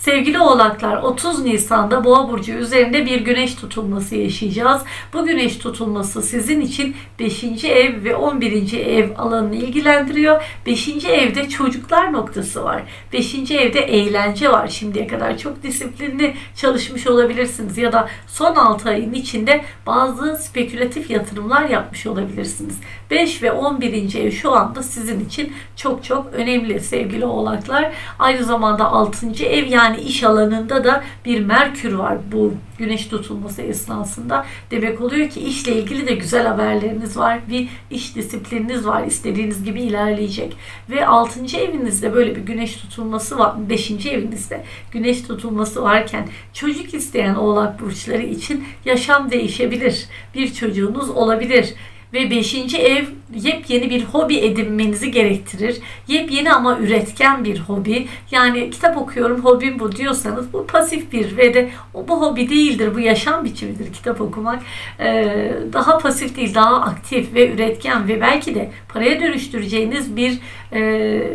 Sevgili oğlaklar 30 Nisan'da Boğa Burcu üzerinde bir güneş tutulması yaşayacağız. Bu güneş tutulması sizin için 5. ev ve 11. ev alanını ilgilendiriyor. 5. evde çocuklar noktası var. 5. evde eğlence var. Şimdiye kadar çok disiplinli çalışmış olabilirsiniz ya da son 6 ayın içinde bazı spekülatif yatırımlar yapmış olabilirsiniz. 5 ve 11. ev şu anda sizin için çok çok önemli sevgili oğlaklar. Aynı zamanda 6. ev yani iş alanında da bir Merkür var bu güneş tutulması esnasında. Demek oluyor ki işle ilgili de güzel haberleriniz var. Bir iş disiplininiz var. istediğiniz gibi ilerleyecek. Ve 6. evinizde böyle bir güneş tutulması var. 5. evinizde güneş tutulması varken çocuk isteyen oğlak burçları için yaşam değişebilir. Bir çocuğunuz olabilir ve 5. ev yepyeni bir hobi edinmenizi gerektirir. Yepyeni ama üretken bir hobi. Yani kitap okuyorum, hobim bu diyorsanız bu pasif bir ve de bu hobi değildir, bu yaşam biçimidir kitap okumak. Ee, daha pasif değil, daha aktif ve üretken ve belki de paraya dönüştüreceğiniz bir e,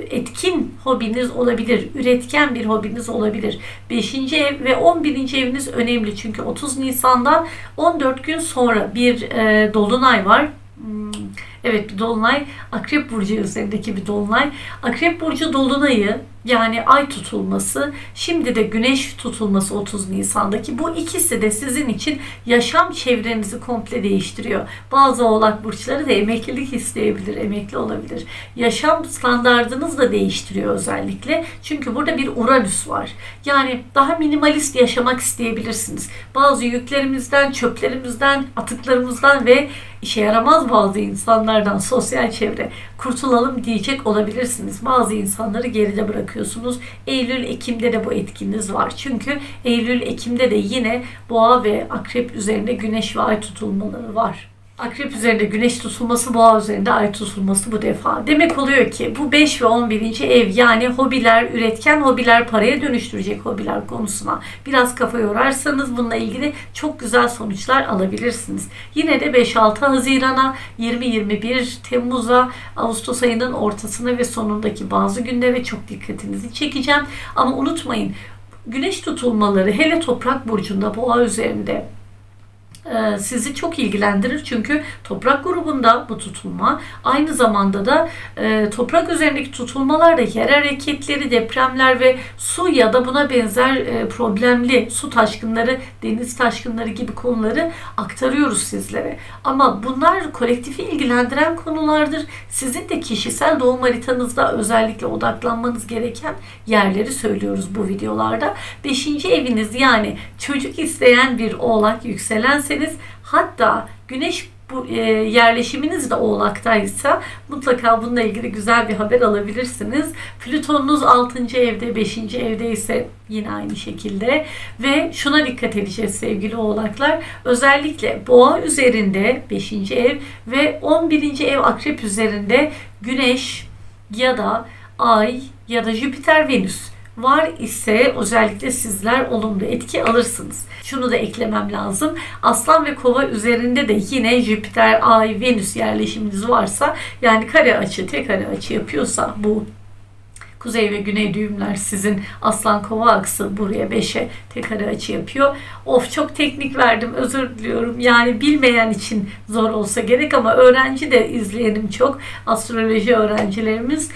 etkin hobiniz olabilir. Üretken bir hobiniz olabilir. 5. ev ve 11. eviniz önemli çünkü 30 Nisan'dan 14 gün sonra bir e, dolunay var. Hmm, Evet bir dolunay Akrep Burcu üzerindeki bir dolunay. Akrep Burcu dolunayı yani ay tutulması şimdi de güneş tutulması 30 Nisan'daki bu ikisi de sizin için yaşam çevrenizi komple değiştiriyor. Bazı oğlak burçları da emeklilik isteyebilir, emekli olabilir. Yaşam standartınız da değiştiriyor özellikle. Çünkü burada bir Uranüs var. Yani daha minimalist yaşamak isteyebilirsiniz. Bazı yüklerimizden, çöplerimizden, atıklarımızdan ve işe yaramaz bazı insanlardan sosyal çevre kurtulalım diyecek olabilirsiniz. Bazı insanları geride bırakıyorsunuz. Eylül, Ekim'de de bu etkiniz var. Çünkü Eylül, Ekim'de de yine boğa ve akrep üzerinde güneş ve ay tutulmaları var. Akrep üzerinde güneş tutulması, boğa üzerinde ay tutulması bu defa. Demek oluyor ki bu 5 ve 11. ev yani hobiler, üretken hobiler, paraya dönüştürecek hobiler konusuna biraz kafa yorarsanız bununla ilgili çok güzel sonuçlar alabilirsiniz. Yine de 5-6 Haziran'a, 20-21 Temmuz'a, Ağustos ayının ortasına ve sonundaki bazı günlere çok dikkatinizi çekeceğim. Ama unutmayın güneş tutulmaları hele toprak burcunda boğa üzerinde e, sizi çok ilgilendirir çünkü toprak grubunda bu tutulma aynı zamanda da e, toprak üzerindeki tutulmalarda yer hareketleri, depremler ve su ya da buna benzer e, problemli su taşkınları, deniz taşkınları gibi konuları aktarıyoruz sizlere. Ama bunlar kolektifi ilgilendiren konulardır. Sizin de kişisel doğum haritanızda özellikle odaklanmanız gereken yerleri söylüyoruz bu videolarda. Beşinci eviniz yani çocuk isteyen bir oğlak yükselenseniz hatta güneş bu e, yerleşiminiz de oğlaktaysa mutlaka bununla ilgili güzel bir haber alabilirsiniz. Plütonunuz 6. evde, 5. evde ise yine aynı şekilde ve şuna dikkat edeceğiz sevgili oğlaklar. Özellikle boğa üzerinde 5. ev ve 11. ev akrep üzerinde güneş ya da ay ya da Jüpiter Venüs var ise özellikle sizler olumlu etki alırsınız. Şunu da eklemem lazım. Aslan ve kova üzerinde de yine Jüpiter, Ay, Venüs yerleşiminiz varsa yani kare açı, tek kare açı yapıyorsa bu Kuzey ve güney düğümler sizin aslan kova aksı buraya 5'e tek kare açı yapıyor. Of çok teknik verdim özür diliyorum. Yani bilmeyen için zor olsa gerek ama öğrenci de izleyenim çok. Astroloji öğrencilerimiz.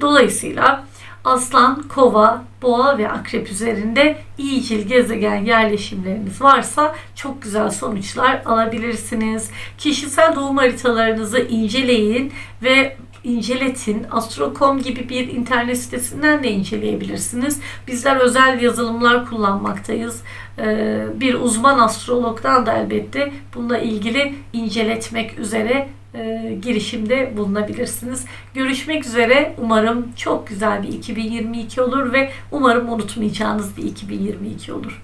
Dolayısıyla Aslan, Kova, Boğa ve Akrep üzerinde iyicil gezegen yerleşimleriniz varsa çok güzel sonuçlar alabilirsiniz. Kişisel doğum haritalarınızı inceleyin ve inceletin. Astro.com gibi bir internet sitesinden de inceleyebilirsiniz. Bizler özel yazılımlar kullanmaktayız. Ee, bir uzman astrologdan da elbette bununla ilgili inceletmek üzere e, girişimde bulunabilirsiniz. Görüşmek üzere. Umarım çok güzel bir 2022 olur ve umarım unutmayacağınız bir 2022 olur.